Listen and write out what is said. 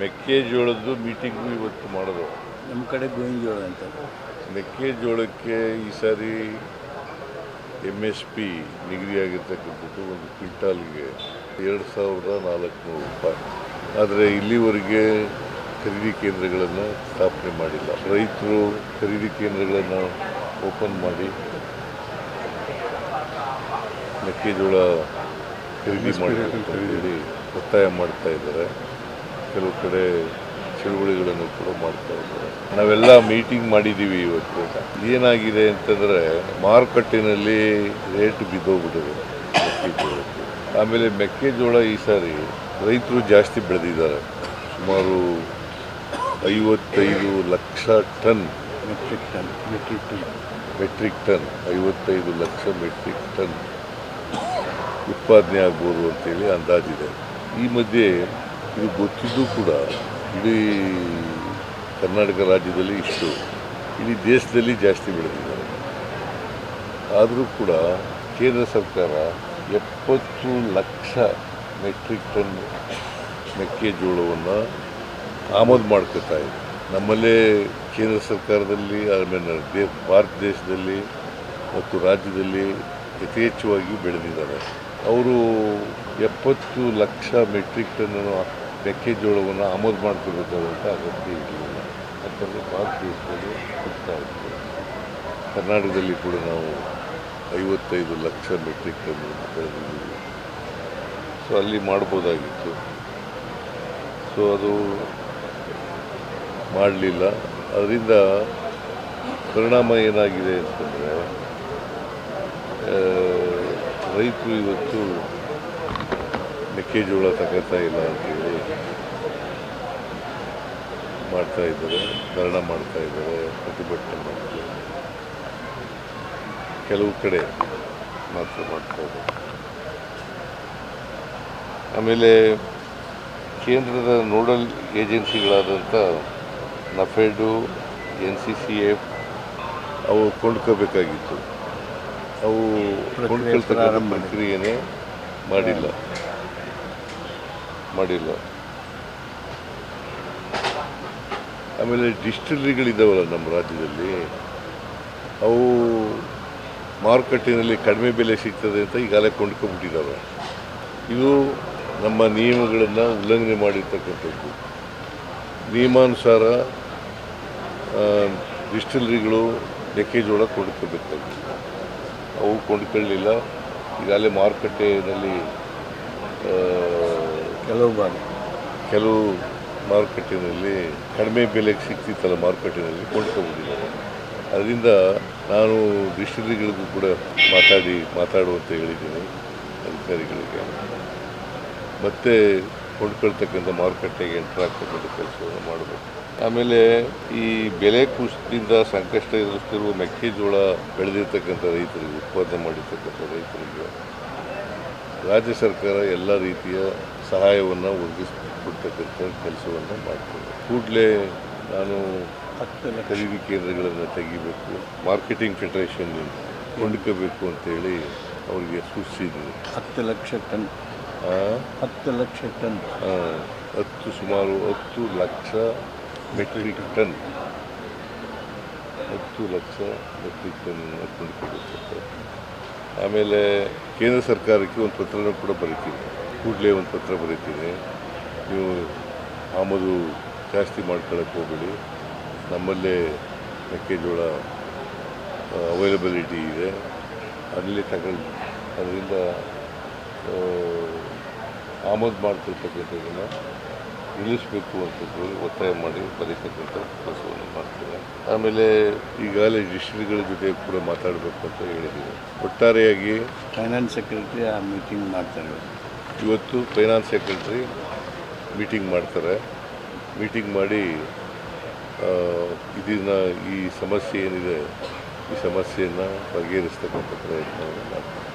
ಮೆಕ್ಕೆಜೋಳದ್ದು meeting ಇವತ್ತು ಮಾಡೋದು. ನಮ್ಮ ಕಡೆ ಗೋವಿನ ಜೋಳ ಅಂತ. ಮೆಕ್ಕೆಜೋಳಕ್ಕೆ ಈ ಸಾರಿ ಎಂ ಎಸ್ ಪಿ ನಿಗದಿಯಾಗಿರ್ತಕ್ಕಂಥದ್ದು ಒಂದು ಕ್ವಿಂಟಾಲ್ಗೆ ಎರಡು ಸಾವಿರದ ನಾಲ್ಕುನೂರು ರೂಪಾಯಿ. ಆದರೆ ಇಲ್ಲಿವರೆಗೆ ಖರೀದಿ ಕೇಂದ್ರಗಳನ್ನು ಸ್ಥಾಪನೆ ಮಾಡಿಲ್ಲ. ರೈತರು ಖರೀದಿ ಕೇಂದ್ರಗಳನ್ನು ಓಪನ್ ಮಾಡಿ ಮೆಕ್ಕೆಜೋಳ ಖರೀದಿ ಮಾಡಿ ಒತ್ತಾಯ ಮಾಡ್ತಾ ಇದ್ದಾರೆ. ಕೆಲವು ಕಡೆ ಚಳುವಳಿಗಳನ್ನು ಕೂಡ ಮಾಡ್ತಾ ಇದ್ದಾರೆ. ನಾವೆಲ್ಲ ಮೀಟಿಂಗ್ ಮಾಡಿದ್ದೀವಿ ಇವತ್ತು. ಏನಾಗಿದೆ ಅಂತಂದರೆ ಮಾರುಕಟ್ಟೆಯಲ್ಲಿ ರೇಟ್ ಬಿದ್ದೋಗ್ಬಿಟ್ಟಿದೆ. ಮೆಕ್ಕೆಜೋಳಕ್ಕೆ ಆಮೇಲೆ ಮೆಕ್ಕೆಜೋಳ ಈ ಸಾರಿ ರೈತರು ಜಾಸ್ತಿ ಬೆಳೆದಿದ್ದಾರೆ. ಸುಮಾರು ಐವತ್ತೈದು lakh ton. Metric ton metric ton metric ton ಐವತ್ತೈದು ಲಕ್ಷ ಮೆಟ್ರಿಕ್ ಟನ್ ಉತ್ಪಾದನೆ ಆಗ್ಬೋದು ಅಂತೇಳಿ ಅಂದಾಜಿದೆ. ಈ ಮಧ್ಯೆ ಇದು ಗೊತ್ತಿದ್ದು ಕೂಡ ಇಡೀ ಕರ್ನಾಟಕ ರಾಜ್ಯದಲ್ಲಿ ಇಷ್ಟು. ಇಡೀ ದೇಶದಲ್ಲಿ ಜಾಸ್ತಿ ಬೆಳೆದಿದ್ದಾರೆ. ಆದರೂ ಕೂಡ ಕೇಂದ್ರ ಸರ್ಕಾರ ಎಪ್ಪತ್ತು ಲಕ್ಷ ಮೆಟ್ರಿಕ್ ಟನ್ ಮೆಕ್ಕೆಜೋಳವನ್ನು ಆಮದು ಮಾಡ್ಕೋತಾ ಇದೆ. ನಮ್ಮಲ್ಲೇ ಕೇಂದ್ರ ಸರ್ಕಾರದಲ್ಲಿ ಆಮೇಲೆ ದೇ ಭಾರತ ದೇಶದಲ್ಲಿ ಮತ್ತು ರಾಜ್ಯದಲ್ಲಿ ಯಥೇಚ್ಛವಾಗಿ ಬೆಳೆದಿದ್ದಾರೆ. ಅವರು ಎಪ್ಪತ್ತು ಲಕ್ಷ ಮೆಟ್ರಿಕ್ ಟನ್ನನ್ನು ಮೆಕ್ಕೆಜೋಳವನ್ನು ಆಮದು ಮಾಡ್ಕೋಬೇಕಾದಂಥ ಅಗತ್ಯ ಇರಲಿಲ್ಲ. ಯಾಕಂದರೆ ಭಾರತ ದೇಶದಲ್ಲಿ ಸಿಗ್ತಾ ಇತ್ತು ಕರ್ನಾಟಕದಲ್ಲಿ ಕೂಡ ನಾವು ಐವತ್ತೈದು ಲಕ್ಷ ಮೆಟ್ರಿಕ್ ಟನ್ ಬೆಳೆದಿದ್ದೀವಿ ಸೊ, ಅಲ್ಲಿ ಮಾಡ್ಬೋದಾಗಿತ್ತು. ಸೊ, ಅದು ಮಾಡಲಿಲ್ಲ. ಅದರಿಂದ ಪರಿಣಾಮ ಏನಾಗಿದೆ ಅಂತಂದರೆ ರೈತರು ಇವತ್ತು ಮೆಕ್ಕೆಜೋಳ ತಗೋತಾ ಇಲ್ಲ ಅಂತೇಳಿ ಮಾಡ್ತಾ ಇದ್ದಾರೆ ಧರಣ ಮಾಡ್ತಾ ಇದ್ದಾರೆ ಪ್ರತಿಭಟನೆ ಮಾಡ್ತಾರೆ ಕೆಲವು ಕಡೆ ಮಾತ್ರ ಮಾಡ್ತಾ ಇದ್ದಾರೆ. ಆಮೇಲೆ ಕೇಂದ್ರದ nodal ಏಜೆನ್ಸಿಗಳಾದಂಥ NAFED N C C F ಅವು ಕೊಂಡ್ಕೋಬೇಕಾಗಿತ್ತು. ಅವು ಕೊಂಡ್ಕೊಳ್ತಕ್ಕಂಥ ಪ್ರಕ್ರಿಯೆನೇ ಮಾಡಿಲ್ಲ. ಮಾಡಿಲ್ಲ. ಆಮೇಲೆ ಡಿಸ್ಟಿಲರಿಗಳಿದ್ದಾವಲ್ಲ ನಮ್ಮ ರಾಜ್ಯದಲ್ಲಿ, ಅವು ಮಾರುಕಟ್ಟೆಯಲ್ಲಿ ಕಡಿಮೆ ಬೆಲೆ ಸಿಗ್ತದೆ ಅಂತ ಈಗಾಗಲೇ ಕೊಂಡ್ಕೊಂಡ್ಬಿಟ್ಟಿದ್ದಾವೆ ಇದು ನಮ್ಮ ನಿಯಮಗಳನ್ನು ಉಲ್ಲಂಘನೆ ಮಾಡಿರ್ತಕ್ಕಂಥದ್ದು. ನಿಯಮಾನುಸಾರ ಡಿಸ್ಟಿಲ್ರಿಗಳು ಮೆಕ್ಕೆಜೋಳ ಕೊಂಡ್ಕೋಬೇಕಾಗಿತ್ತು ಅವು ಕೊಂಡ್ಕೊಳ್ಳಲಿಲ್ಲ ಈಗಾಗಲೇ ಮಾರುಕಟ್ಟೆಯಲ್ಲಿ ಕೆಲವು ಬಾರಿ, ಕೆಲವು ಮಾರುಕಟ್ಟೆಯಲ್ಲಿ ಕಡಿಮೆ ಬೆಲೆಗೆ ಸಿಗ್ತಿತ್ತಲ್ಲ ಮಾರುಕಟ್ಟೆಯಲ್ಲಿ ಕೊಂಡ್ಕೋಬೋದಿಲ್ಲ ಅದರಿಂದ ನಾನು ಡಿಸ್ಟಿಲರಿಗಳಿಗೂ ಕೂಡ ಮಾತಾಡಿ, ಮಾತಾಡುವಂತ ಹೇಳಿದ್ದೀನಿ ಅಧಿಕಾರಿಗಳಿಗೆ. ಮತ್ತೆ ಕೊಂಡ್ಕೊಳ್ತಕ್ಕಂಥ ಮಾರುಕಟ್ಟೆಗೆ ಎಂಟ್ರ್ ಆಗ್ತಕ್ಕಂಥ ಕೆಲಸವನ್ನು ಮಾಡಬೇಕು. ಆಮೇಲೆ ಈ ಬೆಲೆ ಕುಸಿತದಿಂದ ಸಂಕಷ್ಟ ಎದುರಿಸ್ತಿರುವ ಮೆಕ್ಕೆಜೋಳ ಬೆಳೆದಿರ್ತಕ್ಕಂಥ ರೈತರಿಗೆ, ಉತ್ಪಾದನೆ ಮಾಡಿರ್ತಕ್ಕಂಥ ರೈತರಿಗೆ ರಾಜ್ಯ ಸರ್ಕಾರ ಎಲ್ಲ ರೀತಿಯ ಸಹಾಯವನ್ನು ಒದಗಿಸ್ಕೊಡ್ತಕ್ಕಂಥ ಕೆಲಸವನ್ನು ಮಾಡ್ತದೆ. ಕೂಡಲೇ ನಾನು ಖರೀದಿ ಕೇಂದ್ರಗಳನ್ನು ತೆಗಿಬೇಕು ಮಾರ್ಕೆಟಿಂಗ್ ಫೆಡರೇಷನ್ ಕೊಂಡ್ಕೋಬೇಕು ಅಂತೇಳಿ ಅವರಿಗೆ ಸೂಚಿಸಿದ್ದೀನಿ ಹತ್ತು ಲಕ್ಷ ಟನ್. ಹತ್ತು ಲಕ್ಷ ಟನ್. ಹತ್ತು ಸುಮಾರು ಹತ್ತು ಲಕ್ಷ ಮೆಟ್ರಿಕ್ ಟನ್. ಹತ್ತು ಲಕ್ಷ ಮೆಟ್ರಿಕ್ ಟನ್ ಕೊಂಡ್ಕೋಬೇಕು ಆಮೇಲೆ ಕೇಂದ್ರ ಸರ್ಕಾರಕ್ಕೆ ಒಂದು ಪತ್ರನೂ ಕೂಡ ಬರೀತೀನಿ. ಕೂಡಲೇ ಒಂದು ಪತ್ರ ಬರೀತೀನಿ. ನೀವು ಆಮದು ಜಾಸ್ತಿ ಮಾಡ್ಕೊಳಕ್ಕೆ ಹೋಗಬೇಡಿ. ನಮ್ಮಲ್ಲೇ ಮೆಕ್ಕೆಜೋಳ ಅವೈಲಬಿಲಿಟಿ ಇದೆ. ಅಲ್ಲಿ ತಗೊಳ್ಳಿ. ಅದರಿಂದ ಆಮದು ಮಾಡ್ತಿರ್ತಕ್ಕಂಥದ್ದನ್ನು ನಿಲ್ಲಿಸಬೇಕು ಅಂತ ಹೇಳಿ ಒತ್ತಾಯ ಮಾಡಿ ಬರೀತಕ್ಕಂಥ ಕೆಲಸವನ್ನು ಮಾಡ್ತೇವೆ ಆಮೇಲೆ ಈಗಾಗಲೇ ರಿಜಿಸ್ಟ್ರಿಗಳ ಜೊತೆ ಕೂಡ ಮಾತಾಡಬೇಕು ಅಂತ ಹೇಳಿದ್ದೀವಿ. ಒಟ್ಟಾರೆಯಾಗಿ ಫೈನಾನ್ಸ್ ಸೆಕ್ರೆಟರಿ ಆ ಮೀಟಿಂಗ್ ಮಾಡ್ತಾರೆ. ಇವತ್ತು ಫೈನಾನ್ಸ್ ಸೆಕ್ರೆಟರಿ ಮೀಟಿಂಗ್ ಮಾಡ್ತಾರೆ. ಮೀಟಿಂಗ್ ಮಾಡಿ ಇದನ್ನು ಇದನ್ನ ಈ ಸಮಸ್ಯೆ ಏನಿದೆ ಈ ಸಮಸ್ಯೆಯನ್ನು ಬಗೆಹರಿಸ್ತಕ್ಕಂಥ ಪ್ರಯತ್ನವನ್ನು ಮಾಡ್ತಾರೆ.